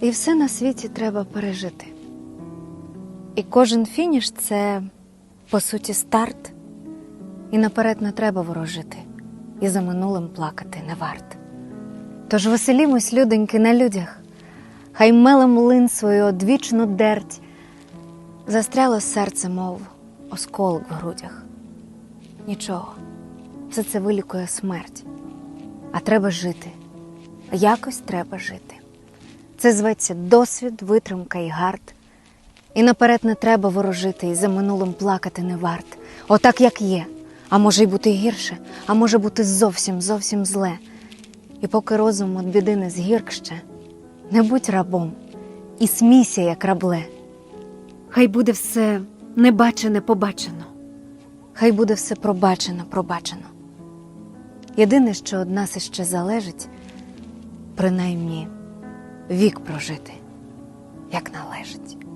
І все на світі треба пережити. І кожен фініш це, по суті, старт. І наперед не треба ворожити, і за минулим плакати не варт. Тож веселімось, людоньки, на людях, хай меле млин свою одвічну дерть, застряло серце, мов осколок в грудях. Нічого, все це вилікує смерть. А треба жити. Якось треба жити. Це зветься досвід, витримка і гард. І наперед не треба ворожити, і за минулим плакати не варт. Отак, як є. А може й бути гірше, а може бути зовсім, зовсім зле. І поки розум від біди не згірк ще, не будь рабом і смійся, як рабле. Хай буде все небачене побачено. Хай буде все пробачено, пробачено. Єдине, що од нас іще залежить, принаймні вік прожити, як належить.